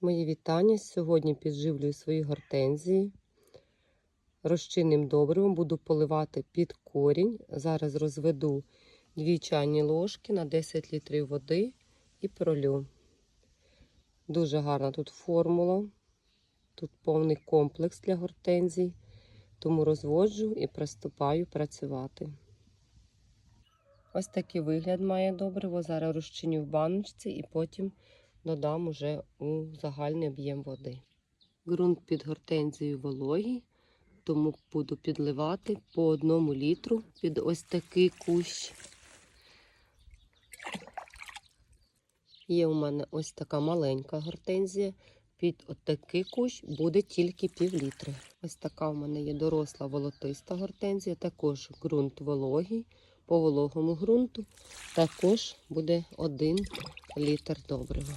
Мої вітання. Сьогодні підживлюю свої гортензії. Розчинним добривом буду поливати під корінь. Зараз розведу 2 чайні ложки на 10 літрів води і пролю. Дуже гарна тут формула. Тут повний комплекс для гортензій, тому розводжу і приступаю працювати. Ось такий вигляд має добриво. Зараз розчиню в баночці і потім додам уже у загальний об'єм води. Ґрунт під гортензією вологий, тому буду підливати по одному літру під ось такий кущ. Є у мене ось така маленька гортензія. Під отакий кущ буде тільки пів літри. Ось така у мене є доросла волотиста гортензія, також ґрунт вологий. По вологому ґрунту також буде 1 літр добрива.